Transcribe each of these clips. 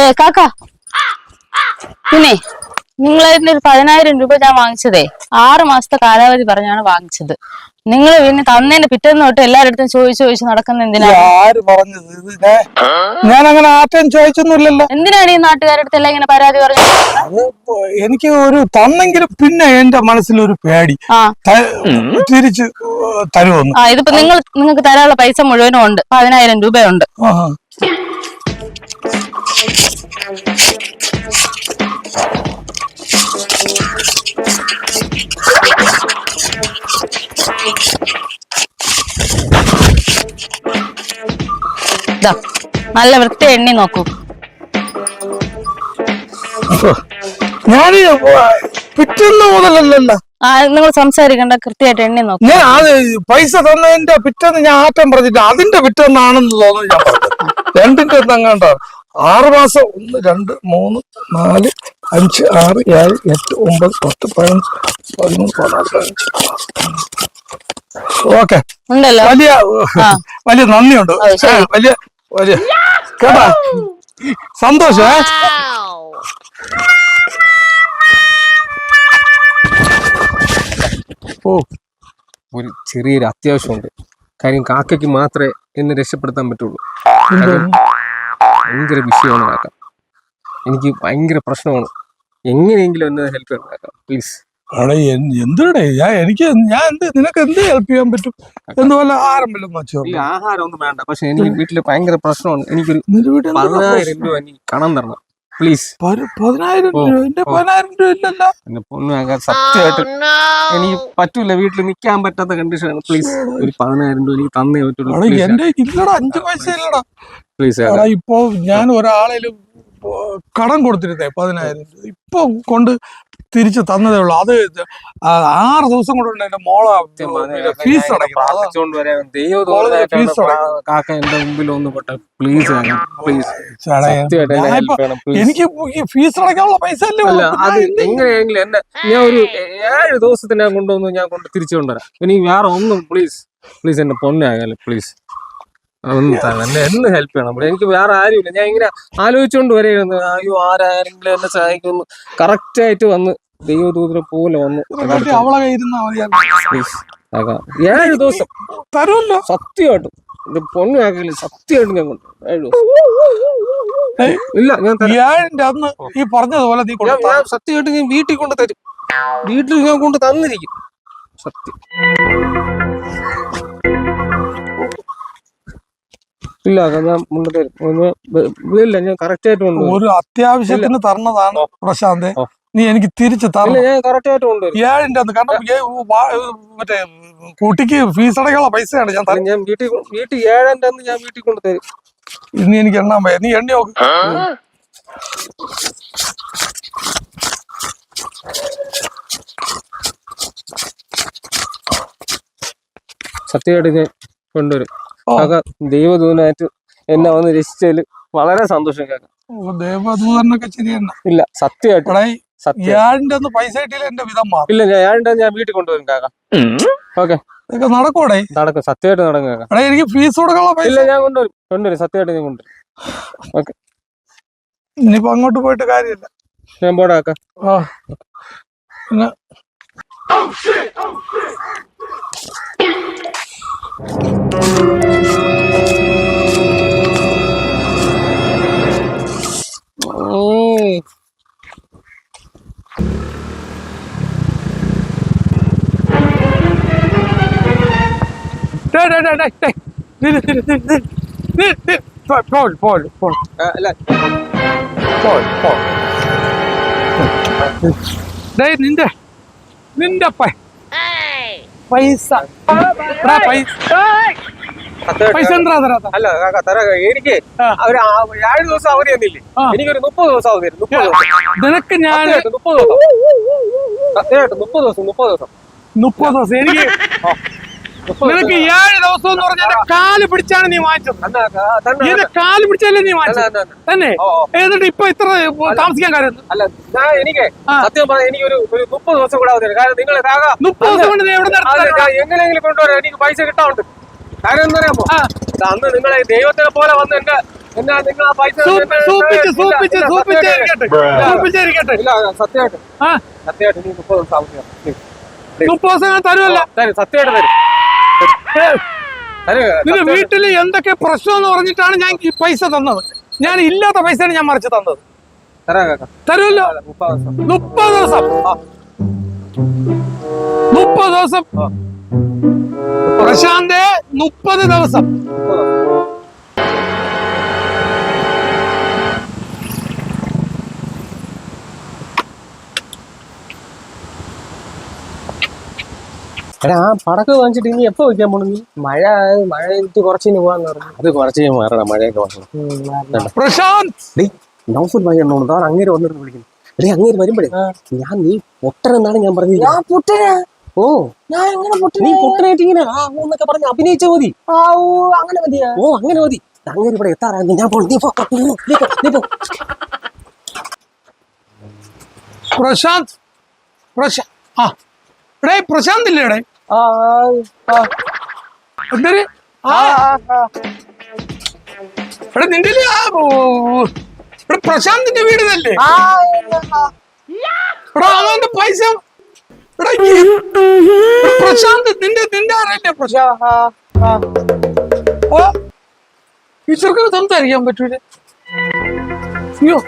ഏ കാക്ക. പിന്നെ നിങ്ങളതിന്റെ ഒരു പതിനായിരം രൂപ ഞാൻ വാങ്ങിച്ചതേ. ആറു മാസത്തെ കാലാവധി പറഞ്ഞാണ് വാങ്ങിച്ചത്. നിങ്ങൾ പിന്നെ തന്നേന് പിറ്റേന്ന് തൊട്ട് എല്ലാരടുത്തും ചോദിച്ചു ചോദിച്ചു നടക്കുന്ന എന്തിനാ? ആര് പറഞ്ഞത് ഞാൻ അങ്ങനെ ആറ്റം ചോദിച്ചൊന്നുമില്ലല്ലോ. എന്തിനാണ് ഈ നാട്ടുകാരുടെ അടുത്ത് എല്ലാം ഇങ്ങനെ പരാതി പറഞ്ഞു എനിക്ക് ഒരു തന്നെങ്കിലും പിന്നെ എന്റെ മനസ്സിലൊരു പേടി. തിരിച്ചു തരുമോ തിരിച്ച് തരുമെന്ന് ആ ഇതിപ്പോ നിങ്ങൾ നിങ്ങൾക്ക് തരാനുള്ള പൈസ മുഴുവനും ഉണ്ട്. പതിനായിരം രൂപയുണ്ട്. നല്ല വൃത്തി എണ്ണി നോക്കൂ. ഞാൻ പിറ്റേന്ന് മുതലല്ലല്ലോ. ആ നിങ്ങൾ സംസാരിക്കണ്ട കൃത്യമായിട്ട് എണ്ണി നോക്കൂ. ഞാൻ അത് പൈസ തന്നതിന്റെ പിറ്റേന്ന് ഞാൻ ആറ്റം പറഞ്ഞിട്ട് അതിന്റെ പിറ്റേന്നാണെന്ന് തോന്നുന്നു ഞാൻ രണ്ടിന്റെ ഒന്നങ്ങാണ്ടോ ആറ് മാസം. ഒന്ന് രണ്ട് മൂന്ന് നാല് അഞ്ച് ആറ് ഏഴ് എട്ട് ഒമ്പത് പത്ത് പതിനഞ്ച് പതിമൂന്ന് പതിനാല് പതിനഞ്ച്. ഓക്കെ. വലിയ. വലിയ നന്ദിയുണ്ട്. വലിയ വലിയ. കേട്ടാ? സന്തോഷം ഓ ഒരു ചെറിയൊരു അത്യാവശ്യമുണ്ട്. കാര്യം കാക്കയ്ക്ക് മാത്രമേ എന്നെ രക്ഷപ്പെടുത്താൻ പറ്റുള്ളൂ. ഭയങ്കര വിഷയമാണ് കാക്ക. എനിക്ക് ഭയങ്കര പ്രശ്നമാണ്. എങ്ങനെയെങ്കിലും ഒന്ന് ഹെൽപ്പ് ചെയ്യണം കാക്ക പ്ലീസ് അവിടെ എന്തുടെ? ഞാൻ എനിക്ക് ഞാൻ എന്ത് നിനക്ക് എന്ത് ഹെൽപ്പ് ചെയ്യാൻ പറ്റും? എന്തുപോലെ ആരംഭം വെച്ചോ ഈ ആഹാരം ഒന്നും വേണ്ട. പക്ഷെ എനിക്ക് വീട്ടിൽ ഭയങ്കര പ്രശ്നമാണ്. എനിക്കൊരു പതിനായിരം രൂപ എനിക്ക് കണം തരണം. പ്ലീസ് പതിനായിരം രൂപ. എന്റെ. പതിനായിരം രൂപ ഇല്ലല്ലോ. എന്നെ സത്യമായിട്ട് എനിക്ക് പറ്റൂല. വീട്ടിൽ നിൽക്കാൻ പറ്റാത്ത കണ്ടീഷനാണ് പ്ലീസ് ഒരു പതിനായിരം രൂപ എനിക്ക് തന്നേ പറ്റുള്ളൂ. എന്റെ ഇല്ലടാ അഞ്ചു പൈസ ഇല്ലടാ. പ്ലീസ് ഇപ്പൊ ഞാൻ ഒരാളേലും കടം കൊടുത്തിരുന്നേ പതിനായിരം രൂപ. ഇപ്പൊ കൊണ്ട് തിരിച്ചു തന്നതേ ഉള്ളൂ. അത് ആറ് ദിവസം കൊണ്ട് എന്റെ മോളെ ഫീസ്. കാക്ക എന്റെ മുമ്പിൽ ഒന്ന് പൊട്ട. Please please. എനിക്ക് ഫീസ് അടക്കാനുള്ള പൈസ. അത് ഞാൻ? എങ്ങനെയെങ്കിലും എന്നെ ഞാൻ ഒരു ഏഴ് ദിവസത്തിനകം കൊണ്ടുവന്ന് ഞാൻ കൊണ്ട് തിരിച്ചു കൊണ്ടുവരാം. ഇനി വേറെ ഒന്നും പ്ലീസ് പ്ലീസ് എന്നെ പൊന്നാകല്ലേ പ്ലീസ് തന്നെ എന്നെ ഹെൽപ്പ് ചെയ്യണം. എനിക്ക് വേറെ ആരുമില്ല. ഞാൻ ഇങ്ങനെ ആലോചിച്ചുകൊണ്ട് വരെയായിരുന്നു അയ്യോ ആരാരെങ്കിലും എന്നെ സഹായിക്കുന്നു കറക്റ്റ് ആയിട്ട് വന്ന് ദൈവദൂതരെ പോലെ വന്ന് ഏഴു ദിവസം. തരുമല്ലോ. സത്യമായിട്ടും. എന്റെ പൊന്നു ആക്കില്ല സത്യമായിട്ടും ഞാൻ കൊണ്ട് ഏഴ് ദിവസം. ഇല്ല ഞാൻ ഏഴിന്റെ അന്ന് ഈ പറഞ്ഞതുപോലെ നീ ഞാൻ സത്യമായിട്ട് ഞാൻ വീട്ടിൽ കൊണ്ട് തരും. വീട്ടിൽ ഞാൻ കൊണ്ട് തന്നിരിക്കും. സത്യം. ഇല്ല അത് ഞാൻ ഇല്ല ഞാൻ കറക്റ്റ് ആയിട്ട് കൊണ്ടുവരും ഒരു അത്യാവശ്യത്തിന് തരണതാണ് പ്രശാന്ത്. നീ എനിക്ക് തിരിച്ചു തരണം. ഞാൻ കറക്റ്റ് ആയിട്ട് കൊണ്ടുവരും ഏഴിന്റെ അന്ന് കാരണം മറ്റേ കുട്ടിക്ക് ഫീസ് അടയ്ക്കാനുള്ള പൈസയാണ് ഞാൻ തരും ഞാൻ വീട്ടിൽ വീട്ടിൽ ഏഴിന്റെ അന്ന് ഞാൻ വീട്ടിൽ കൊണ്ട് തരും. ഇനി എനിക്ക് എണ്ണാൻ പോയ നീ എണ്ണി നോക്ക്. സത്യമായിട്ട് ഞാൻ കൊണ്ടുവരും. കാക്ക ദൈവദൂനായിട്ട് എന്നെ വന്ന് രക്ഷിച്ചതിൽ വളരെ സന്തോഷം കാക്ക ദേവദൂതനൊക്കെ ഇല്ല സത്യമായിട്ട്. ഇവിടെ സത്യം. ഏഴിന്റെ അന്ന് പൈസ കിട്ടിയില്ല എന്റെ വിധം മാറും ഇല്ല ഞാൻ വീട്ടിൽ കൊണ്ടുവരും കാക്ക. ഓക്കെ. ഇതൊക്കെ നടക്കൂടെ നടക്കും സത്യമായിട്ട് നടക്കും കാക്ക. എനിക്ക് ഫീസ് കൊടുക്കാനുള്ള പൈസ ഇല്ല ഞാൻ കൊണ്ടുവരും. കൊണ്ടുവരും സത്യമായിട്ട് ഞാൻ കൊണ്ടുവരും. ഓക്കെ. ഇനിയിപ്പോ അങ്ങോട്ട് പോയിട്ട് കാര്യമില്ല. ഞാൻ പോടാ കാക്ക. ആ. പിന്നെ പോൾ, പോൾ, പോൾ, അല്ല പോൾ, പോൾ. നിന്റെ നിന്റെ പൈസ പൈസ പൈസ അല്ല തരാ എനിക്ക് അവർ ഒരു ഏഴ് ദിവസം അവധി തന്നില്ലേ. എനിക്കൊരു മുപ്പത് ദിവസം അവധി മുപ്പത് ദിവസം നിനക്ക് ഞാൻ മുപ്പത് ദിവസം സത്യമായിട്ട് മുപ്പത് ദിവസം മുപ്പത് ദിവസം മുപ്പത് ദിവസം എനിക്ക് നിനക്ക് ഏഴ് ദിവസം എന്ന് പറഞ്ഞ കാൽ പിടിച്ചാണ് നീ വാങ്ങിച്ചത്. എന്റെ കാൽ പിടിച്ചല്ലേ നീ വാങ്ങിച്ചത്? തന്നെ. എന്നിട്ട് ഇപ്പൊ ഇത്ര താമസിക്കാൻ കാര്യം? അല്ല ഞാൻ എനിക്ക് സത്യം പറഞ്ഞ എനിക്ക് ഒരു ഒരു മുപ്പത് ദിവസം കൂടെ ആവുന്നില്ല കാരണം നിങ്ങൾ മുപ്പത് ദിവസം കൊണ്ട് എങ്ങനെയെങ്കിലും കൊണ്ടുവരാം. എനിക്ക് പൈസ കിട്ടാറുണ്ട് കാര്യം എന്താ അറിയാമോ? അന്ന് നിങ്ങളെ ദൈവത്തിനെ പോലെ വന്ന് എന്റെ എന്നാ നിങ്ങൾ ആ പൈസ സത്യമായിട്ട് സത്യമായിട്ട് നീ മുപ്പത് ദിവസം. Please. മുപ്പത് ദിവസം ഞാൻ തരുമല്ല. തരും സത്യമായിട്ട് തരും. നിന്റെ വീട്ടിൽ എന്തൊക്കെ പ്രശ്നം എന്ന് പറഞ്ഞിട്ടാണ് ഞാൻ ഈ പൈസ തന്നത്? ഞാൻ ഇല്ലാത്ത പൈസയാണ് ഞാൻ മറിച്ച് തന്നത്. തരുമല്ലോ? മുപ്പത് ദിവസം. മുപ്പത് ദിവസം. പ്രശാന്ത് മുപ്പത് ദിവസം. എടാ ആ പടക്കം വാങ്ങിച്ചിട്ട് ഇനി എപ്പോ വെക്കാൻ പോണു നീ? മഴ മഴ എനിക്ക് കുറച്ച് ഇനി പോവാന്ന് പറഞ്ഞു. അത് കുറച്ച് മാറണം മഴയൊക്കെ വന്നു പ്രശാന്ത്! നൗഫുൽ ഭായി എണ്ണോ അങ്ങേര് വന്നിട്ട് വിളിക്കുന്നു. എടേ അങ്ങേര് വരുമ്പോഴേ ഞാൻ നീ പൊട്ടനെന്നാണ് ഞാൻ പറഞ്ഞത് ഞാൻ പൊട്ടനാ? ഓ. ഞാൻ എങ്ങനെ നീ പൊട്ടനാ പൊട്ടനായിട്ട് ഇങ്ങനെ ആ എന്നൊക്കെ പറഞ്ഞ് അഭിനയിച്ചാ മതി. ആ ഓ അങ്ങനെ മതിയാ? ഓ അങ്ങനെ മതി. അങ്ങേര് ഇവിടെ എത്താറായിരുന്നു. ഞാൻ പോണു. നീ പോ നീ പോ, നീ പോ നീ പ്രശാന്ത്! ആ. എടേ പ്രശാന്ത് ഇല്ലേ എടേ? എന്തൊരു? നിന്റെ ഇവിടെ പ്രശാന്തിന്റെ വീട് ഇതല്ലേ? ആ എടാ അവന്റെ പൈസ. എടാ പ്രശാന്ത് നിന്റെ നിന്റെ ആരല്ലേ പ്രശാന്ത്? ഓ സംസാരിക്കാൻ പറ്റൂല. അയ്യോ.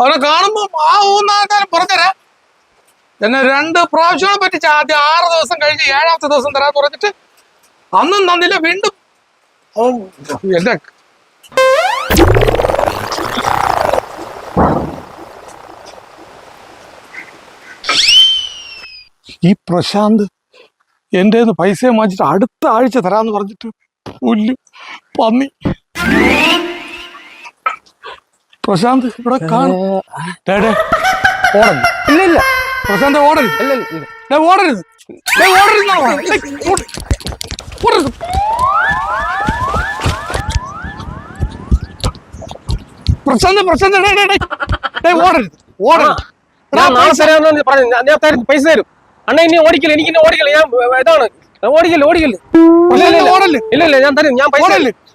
അവനെ കാണുമ്പോ ആ ഊന്നാക്കാൻ പറഞ്ഞുതരാം. എന്നെ രണ്ട് പ്രാവശ്യം പറ്റിച്ച് ആദ്യം ആറ് ദിവസം കഴിഞ്ഞ് ഏഴാമത്തെ ദിവസം തരാൻ പറഞ്ഞിട്ട് അന്നും തന്നില്ല വീണ്ടും. അവൻ എന്റെ ഈ പ്രശാന്ത് എന്റെ പൈസ വാങ്ങിച്ചിട്ട് അടുത്ത ആഴ്ച തരാന്ന് പറഞ്ഞിട്ട് പുല്ല് പന്നി. പ്രശാന്ത് ഇവിടെ കാണും. ഡേ, ഡേ, ഓടരുത് ഇല്ല ഇല്ല. പ്രശാന്ത് ഓടരുത്. ഇല്ല ഓടരുത്. ഓടരുത്. ഓടരുത്. പ്രശാന്ത് പ്രശാന്ത് ഓടരുത്. ഓടരുത്. ഞാൻ പൈസ- തരും. അണ്ണ ഇനി ഓടിക്കില്ല? എനിക്ക് ഇനി ഓടിക്കില്ല? ഞാൻ ഇതാണ്. ഓടിക്കില്ല ഓടിക്കില്ല? ഇല്ല ഇല്ല ഞാൻ തരും. ഞാൻ പൈസ.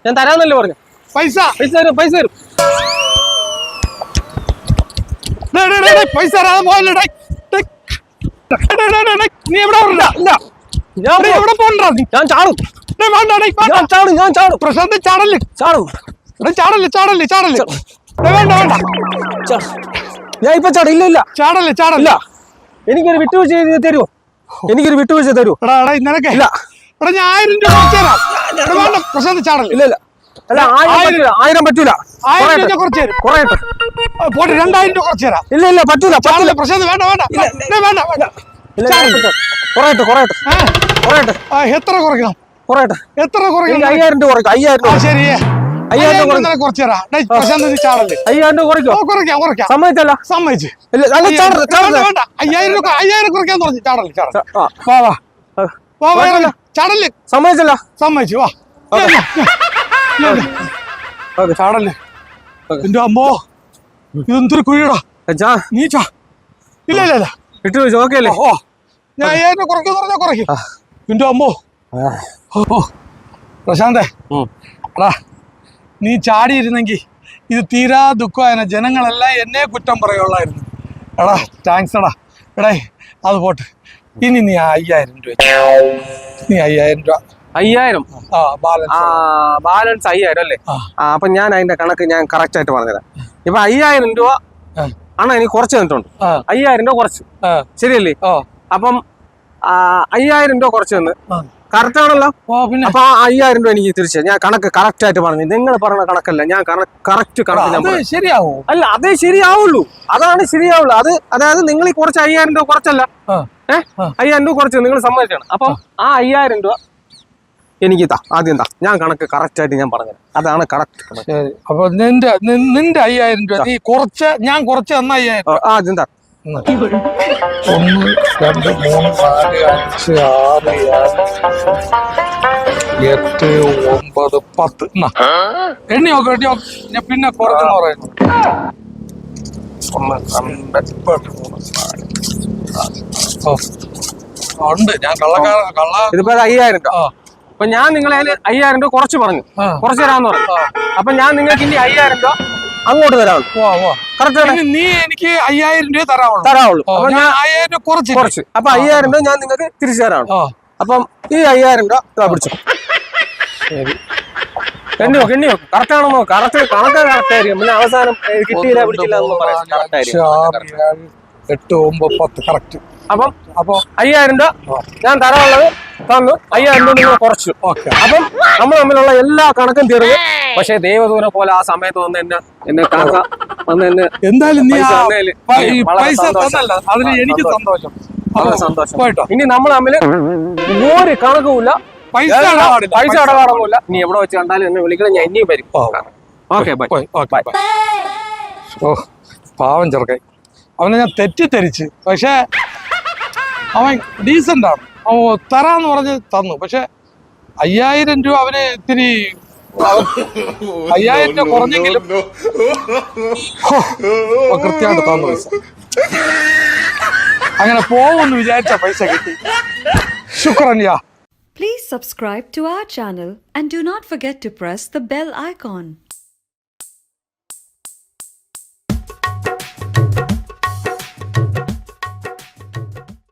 ഞാൻ തരാന്നല്ലേ പറഞ്ഞു. പൈസ. പൈസ തരും പൈസ തരും. പൈസ തരാതെ പോയല്ലേ നീ എവിടെ പോണ്ട ഇല്ല. ഞാൻ ഡേ, പോ- എവിടെ പോണ്ടാ നീ? ഞാൻ ചാടും. ഡേ, വേണ്ട ഡേ, വേണ്ട. ഞാൻ ചാടും ഞാൻ ചാടും. പ്രശാന്ത് ചാടല്ലേ ചാടും. എടാ ചാടല്ലേ ചാടല്ലേ ചാടല്ലേ ഡേ, വേണ്ട വേണ്ട. ചാടും. ഞാൻ ഇപ്പൊ ചാടും. ഇല്ല ഇല്ല. ചാടല്ലേ ചാടല്ല എനിക്കൊരു വിട്ടുവീഴ്ച ചെയ്ത് തരുമോ എനിക്കൊരു വിട്ടുവീഴ്ച തരുമോ ഇന്നലെ ഇല്ല. ഇവിടെ ഞാൻ ആയിരം രൂപ പ്രശാന്ത് ഇല്ല ഇല്ല. അല്ല ആയിരം ആയിരം- പറ്റൂല ആയിരം പറ്റൂല. ആയിരം കുറയട്ടെ. രൂപ കുറച്ച് തരും. കുറയട്ടെ. ആ, പോട്ടെ രണ്ടായിരം രൂപ കുറച്ച് തരാം. ഇല്ല ഇല്ല പറ്റൂല വേണ്ട വേണ്ട വേണ്ട വേണ്ട. കുറയട്ടെ കുറയട്ടെ. കുറയട്ടെ. എത്ര കുറയ്ക്കണം? കുറയട്ടെ. എത്ര എനിക്ക് കുറയ്ക്കണം അയ്യായിരം രൂപ കുറയ്ക്കും അയ്യായിരം രൂപ ശരി. അയ്യായിരം രൂപ കുറച്ച് തരാം. പ്രശാന്ത് ചാടല്ലേ അയ്യായിരം രൂപ കുറയ്ക്കോ? ഓ കുറയ്ക്കാം കുറയ്ക്കാം. സമ്മതിച്ചല്ല. സമ്മതിച്ച്. അല്ല ചാടരുത് വേണ്ട, അയ്യായിരം രൂപ അയ്യായിരം കുറയ്ക്കാൻ പറഞ്ഞു. ചാടല്ലേ വാ. വാ. ചാടല്ലേ. സമ്മതിച്ചല്ല. സമ്മതിച്ചു വാ. ഓക്കേ. ചാടല്ലേ. എന്റെ അമ്മോ ഇതെന്തൊരു കുഴിയടാ? ചാ നീ ചാ. ഇല്ല ഇല്ല ഇല്ല. വിട്ടുവീഴ്ച ഓക്കെ അല്ലേ ഓ ഞാൻ അയ്യായിരം കുറയ്ക്കും പറഞ്ഞാൽ കുറയ്ക്കും. എന്റെ അമ്മോ. ഓ. പ്രശാന്തേ. എടാ നീ ചാടിയിരുന്നെങ്കിൽ ഇത് തീരാ ദുഃഖമായന. ജനങ്ങളെല്ലാം എന്നെ കുറ്റം പറയുള്ളായിരുന്നു എടാ താങ്ക്സ് എടാ. എടേ അത് പോട്ട്. ഇനി നീ അയ്യായിരം രൂപ നീ അയ്യായിരം രൂപ അയ്യായിരം. ആ ബാലൻസ് അയ്യായിരം അല്ലേ? അപ്പൊ ഞാൻ അതിന്റെ കണക്ക് ഞാൻ കറക്റ്റ് ആയിട്ട് പറഞ്ഞുതരാം. ഇപ്പൊ അയ്യായിരം രൂപ ആണ് എനിക്ക് കുറച്ച് തന്നിട്ടുണ്ട്. അയ്യായിരം രൂപ കുറച്ച്. ശരിയല്ലേ? അപ്പം അയ്യായിരം രൂപ കുറച്ച് തന്ന്. കറക്റ്റ് ആണല്ലോ? അപ്പൊ ആ അയ്യായിരം രൂപ എനിക്ക് തിരിച്ചു ഞാൻ കണക്ക് കറക്റ്റ് ആയിട്ട് പറഞ്ഞു നിങ്ങൾ പറഞ്ഞ കണക്കല്ല ഞാൻ കറക്റ്റ് കണക്ക് ഞാൻ ശരിയാവോ? അല്ല അതേ ശരിയാവുള്ളൂ. അതാണ് ശരിയാവുള്ളൂ. അത് അതായത് നിങ്ങൾ ഈ കുറച്ച് അയ്യായിരം രൂപ കുറച്ചല്ല. ഏഹ്. അയ്യായിരം രൂപ കുറച്ച് നിങ്ങൾ സമ്മതിച്ചാണ്. അപ്പം ആ അയ്യായിരം രൂപ എനിക്ക് താ ആദ്യം താ ഞാൻ കണക്ക് കറക്റ്റ് ആയിട്ട് ഞാൻ പറഞ്ഞത് അതാണ് കറക്റ്റ് അപ്പൊ നിന്റെ നിന്റെ അയ്യായിരം രൂപ നീ കുറച്ച് ഞാൻ കുറച്ച് തന്ന അയ്യായിരം ആ, ആദ്യം താ ഒന്ന് രണ്ട് മൂന്ന് നാല് അഞ്ച് ആറ് എട്ട് ഒമ്പത് പത്ത്. എന്നാ. എണ്ണി നോക്ക് എണ്ണി നോക്ക്. ഞാൻ പിന്നെ കുറച്ചെന്ന് പറയുന്നു. ഒന്ന് രണ്ട് മൂന്ന് നാല് ഓ ഉണ്ട്. ഞാൻ കള്ളക്കാരൻ കള്ള ഇതിപ്പോ അയ്യായിരം രൂപ. ആ. അപ്പൊ ഞാൻ നിങ്ങളെ അയ്യായിരം രൂപ കുറച്ച് പറഞ്ഞു. കുറച്ച് തരാന്ന് പറഞ്ഞു. അപ്പൊ ഞാൻ നിങ്ങൾക്ക് ഇനി അയ്യായിരം രൂപ അങ്ങോട്ട് തരാവുള്ളൂ വാ വാ കറക്റ്റ് നീ എനിക്ക് അയ്യായിരം രൂപ തരാവുള്ളൂ. തരാവുള്ളൂ. അപ്പൊ ഞാൻ അയ്യായിരം രൂപ കുറച്ച് കുറച്ച്. അപ്പൊ അയ്യായിരം രൂപ ഞാൻ നിങ്ങൾക്ക് തിരിച്ചു തരാവുള്ളൂ അപ്പം ഈ അയ്യായിരം രൂപ പിടിച്ചു. എണ്ണി നോക്ക് എണ്ണി നോക്ക്. കറക്റ്റ് ആണോ നോക്ക്. കറക്റ്റ് കണക്ക് കറക്റ്റ് ആയിരിക്കും. പിന്നെ അവസാനം കിട്ടിയില്ല പിടിച്ചില്ല എട്ട് ഒമ്പത് പത്ത്. കറക്റ്റ് അപ്പം അപ്പൊ അയ്യായിരം രൂപ ഞാൻ തരാനുള്ളത് തന്നു. അയ്യായിരം രൂപ നിങ്ങൾ കുറച്ചു. ഓക്കെ. അപ്പം നമ്മൾ തമ്മിലുള്ള എല്ലാ കണക്കും തീർന്നു. പക്ഷേ ദൈവദൂരം പോലെ ആ സമയത്ത് വന്ന് എന്നെ എന്നെ കാക്ക വന്ന് എന്നെ എന്തായാലും അതിന് എനിക്ക് സന്തോഷം. സന്തോഷം. ഇനി നമ്മൾ തമ്മിൽ ഒരു കണക്കുമില്ല. പൈസ പൈസ ഇടപാടൊന്നുമില്ല നീ എവിടെ വെച്ച് കണ്ടാലും എന്നെ വിളിക്കണം. ഞാൻ ഇനിയും വരും. Okay bye. ബൈ. ഓ പാവം ചെറുക്കൻ. അവനെ ഞാൻ തെറ്റിദ്ധരിച്ച്. പക്ഷേ അവൻ ഡീസന്റാണ് ആണ്. അവൻ തരാന്ന് പറഞ്ഞ് തന്നു. പക്ഷെ അയ്യായിരം രൂപ അവന് ഇത്തിരി അയ്യായിരം രൂപ കുറഞ്ഞെങ്കിലും കൃത്യമായിട്ട് തന്നു പൈസ. അങ്ങനെ പോകുമെന്ന് വിചാരിച്ച പൈസ കിട്ടി. ശുക്രൻ യാ. Please subscribe to our channel and do not forget to press the bell icon.